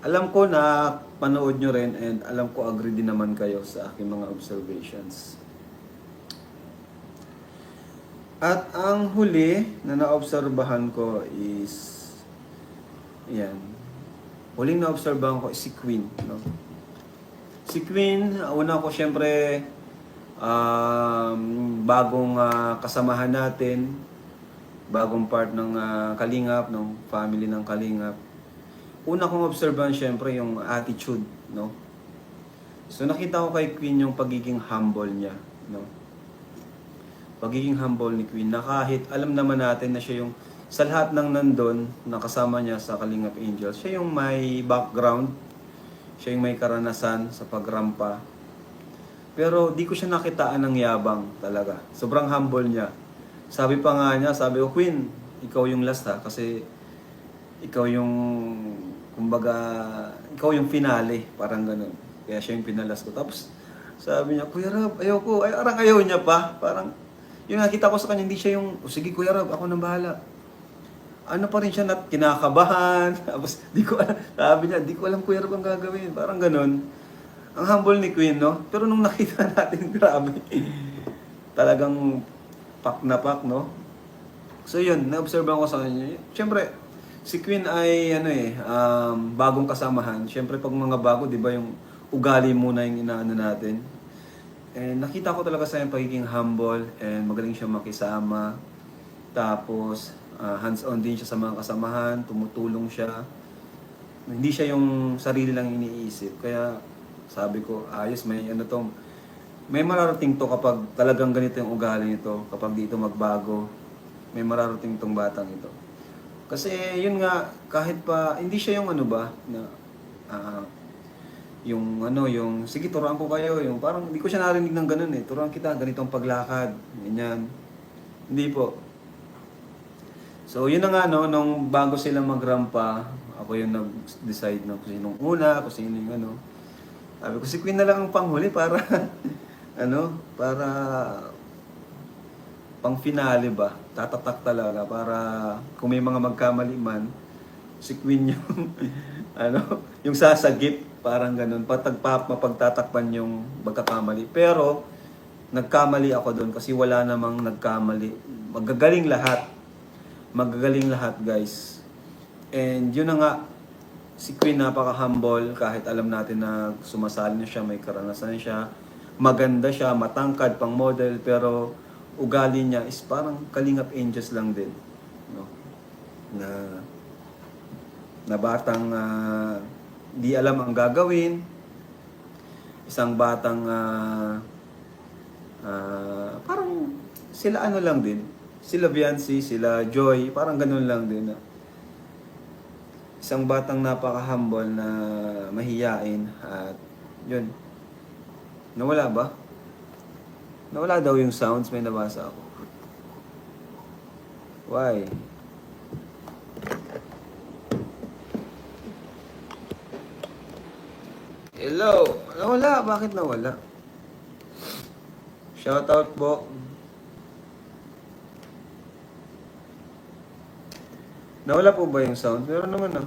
alam ko na panood nyo rin and alam ko agree din naman kayo sa aking mga observations. At ang huli na naobserbahan ko is yan. Huling naobserbahan ko is si Queen, no? Si Queen, una ko syempre um, bagong ah, kasamahan natin, bagong part ng ah, Kalingap, ng family ng Kalingap. Una kong obserbahan syempre yung attitude, no? So nakita ko kay Queen yung pagiging humble niya, no? Pagiging humble ni Queen na kahit alam naman natin na siya yung sa lahat ng nandun na kasama niya sa Kalingap Angels, siya yung may background, siya yung may karanasan sa pagrampa. Pero di ko siya nakitaan ng yabang talaga. Sobrang humble niya. Sabi pa nga niya, sabi ko, Queen, ikaw yung last ha, kasi ikaw yung, kumbaga, ikaw yung finale, parang ganun. Kaya siya yung pinalas ko. Tapos, sabi niya, Kuya Rab, ayoko. Ay, arang ayaw niya pa. Parang, yung nakita ko sa kanya, hindi siya yung, "O, sige Kuya Rab, ako nang bahala. Ano pa rin siya na kinakabahan. Tapos, di ko alam, sabi niya, di ko alam Kuya Rab ang gagawin. Parang ganun. Ang humble ni Queen, no? Pero nung nakita natin, grabe. Talagang pak na pak, no? So yun, na-observe ko sa kanya. Siyempre, si Queen ay ano eh, um, bagong kasamahan. Siyempre pag mga bago, di ba yung ugali muna yung inaano natin. And nakita ko talaga sa yung pagiging humble and magaling siya makisama. Tapos, ah, hands-on din siya sa mga kasamahan, tumutulong siya. Hindi siya yung sarili lang iniisip. Kaya sabi ko, ayos, may ano tong, may mararating to kapag talagang ganito yung ugali nito, kapag dito magbago, may mararating tong batang ito. Kasi yun nga, kahit pa, hindi siya yung ano ba, na, ah, yung ano, yung, sige, turuan ko kayo, yung parang, hindi ko siya narinig ng ganun eh, turuan kita, ganitong paglakad, ganyan. Hindi po. So, yun na nga, no, nung bago sila magrampa, ako yung nag-decide no, kung sinong una, kung sino yung ano. Sabi ko, si Queen na lang ang panghuli para, ano, para pang finale ba, tatatak talaga para kung may mga magkamali man, si Queen yung ano, yung sasagip, parang ganun, patagpap, mapagtatakpan yung magkakamali. Pero, nagkamali ako doon kasi wala namang nagkamali. Magagaling lahat. Magagaling lahat, guys. And yun na nga, si Queen napaka-humble kahit alam natin na sumasali na siya, may karanasan siya, maganda siya, matangkad pang model, pero ugali niya is parang kalingap angels lang din. No? Na na batang ah, di alam ang gagawin, isang batang ah, ah, parang sila ano lang din, sila Viancy, sila Joy, parang ganun lang din. Na, isang batang napaka-humble na mahiyain at yun. Nawala ba? Nawala daw yung sounds, may nabasa ako. Why? Hello! Nawala? Bakit nawala? Shoutout po. Nawala po ba yung sound? Meron naman ah.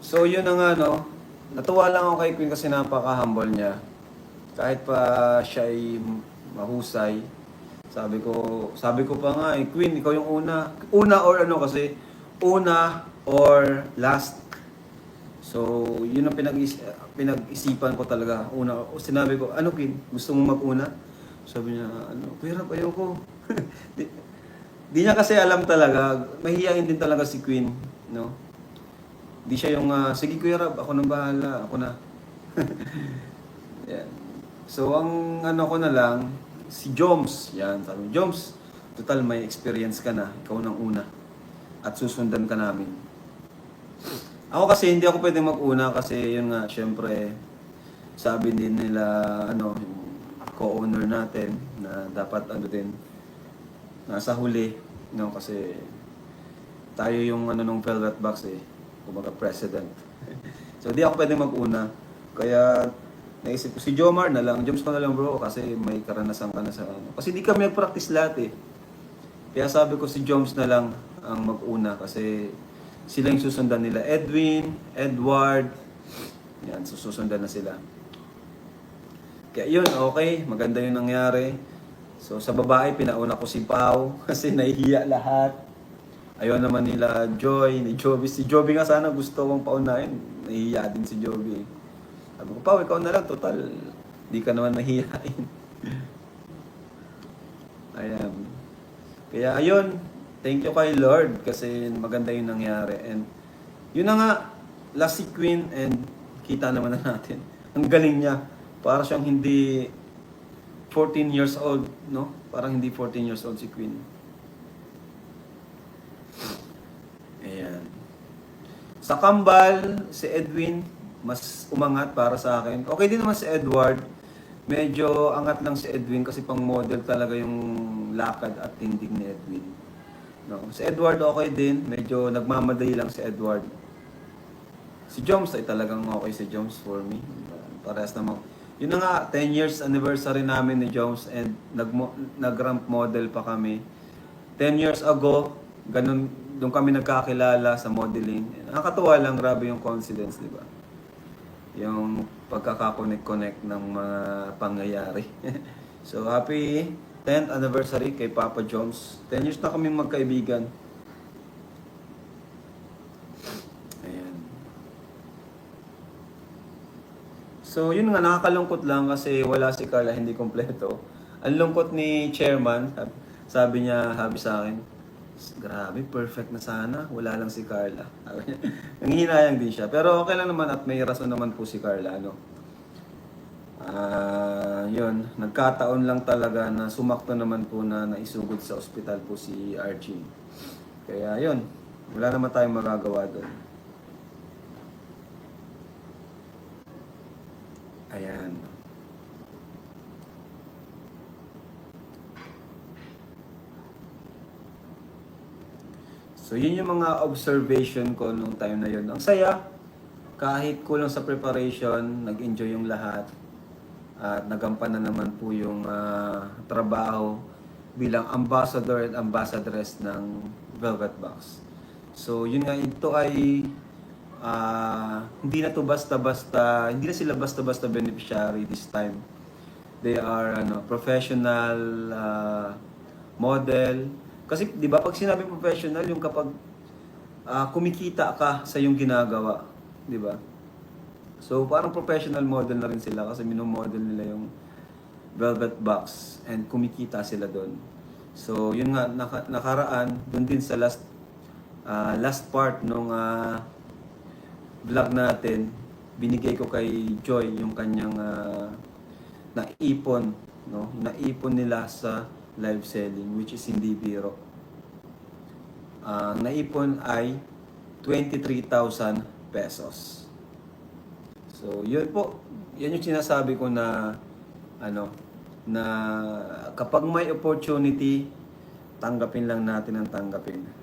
So yun na nga no. Natuwa lang ako kay Queen kasi napaka-humble niya. Kahit pa siya ay mahusay. Sabi ko, sabi ko pa nga eh, Queen, ikaw yung una. Una or ano kasi, una or last. So, yun ang pinag-is- pinag-isipan ko talaga. Una, sinabi ko, ano Queen, gusto mo mag-una? Sabi niya, ano, Rap, ayoko. di, di niya kasi alam talaga, mahihayin din talaga si Queen, no? Di siya yung, ah, sige Kuya Rab, ako nang bahala, ako na. yan. So, ang ano ko na lang, si Joms, yan, sabi Joms, total may experience ka na, ikaw nang una. At susundan ka namin. Ako kasi hindi ako pwedeng mag-una kasi yun nga, syempre, sabi din nila, ano, co-owner natin, na dapat ano din, nasa huli, no, kasi tayo yung ano nung Velvet Box eh, kumbaga president. so di ako pwedeng mag-una. Kaya naisip ko si Jomar na lang, Joms ko na lang bro kasi may karanasan ka na sa ano. Kasi di kami nag-practice lahat eh. Kaya sabi ko si Joms na lang ang mag-una kasi Sila yung susundan nila. Edwin, Edward, yan, susundan na sila. Kaya yun, okay, maganda yung nangyari. So sa babae, pinauna ko si Pau kasi nahihiya lahat. Ayaw naman nila Joy, ni Joby. Si Joby nga sana gusto kong paunahin. Nahihiya din si Joby. Sabi ko, Pau, ikaw na lang, total. Di ka naman mahihain. Ayan. Kaya ayun, thank you kay Lord kasi maganda yung nangyari. And yun na nga, last si Queen and kita naman na natin. Ang galing niya. Para siyang hindi 14 years old, no? Parang hindi 14 years old si Queen. Ayan. Sa kambal, si Edwin, mas umangat para sa akin. Okay din naman si Edward. Medyo angat lang si Edwin kasi pang model talaga yung lakad at tindig ni Edwin. No? Si Edward okay din. Medyo nagmamadali lang si Edward. Si Joms ay talagang okay si Joms for me. Parehas naman. Yun na nga, 10 years anniversary namin ni Jones and nag nag-ramp model pa kami. 10 years ago, ganun, doon kami nagkakilala sa modeling. Nakakatuwa lang, grabe yung coincidence, di ba? Yung pagkakakonect-connect ng mga pangyayari. so, happy 10th anniversary kay Papa Jones. 10 years na kaming magkaibigan. Ayan. So, yun nga, nakakalungkot lang kasi wala si Carla, hindi kompleto. Ang lungkot ni chairman, sabi niya, sabi sa akin, grabe, perfect na sana, wala lang si Carla. Nanghihinayang din siya. Pero okay lang naman at may rason naman po si Carla, ano. Ah, yun, nagkataon lang talaga na sumakto naman po na naisugod sa ospital po si Archie. Kaya yun, wala naman tayong magagawa doon. Ayan. So, yun yung mga observation ko nung time na yun. Ang saya, kahit kulang sa preparation, nag-enjoy yung lahat. At nagampanan naman po yung ah, trabaho bilang ambassador and ambassadress ng Velvet Box. So, yun nga, ito ay ah, hindi na to basta-basta, hindi na sila basta-basta beneficiary this time. They are ano, professional ah, model. Kasi 'di ba pag sinabi professional yung kapag ah, kumikita ka sa yung ginagawa, 'di ba? So parang professional model na rin sila kasi minomodel nila yung velvet box and kumikita sila doon. So yun nga naka, nakaraan doon din sa last ah, last part nung ah, vlog natin, binigay ko kay Joy yung kanyang ah, naipon, no? Naipon nila sa live selling which is hindi biro. Ang naipon ay 23,000 pesos. So, yun po. Yan yung sinasabi ko na ano na kapag may opportunity, tanggapin lang natin ang tanggapin.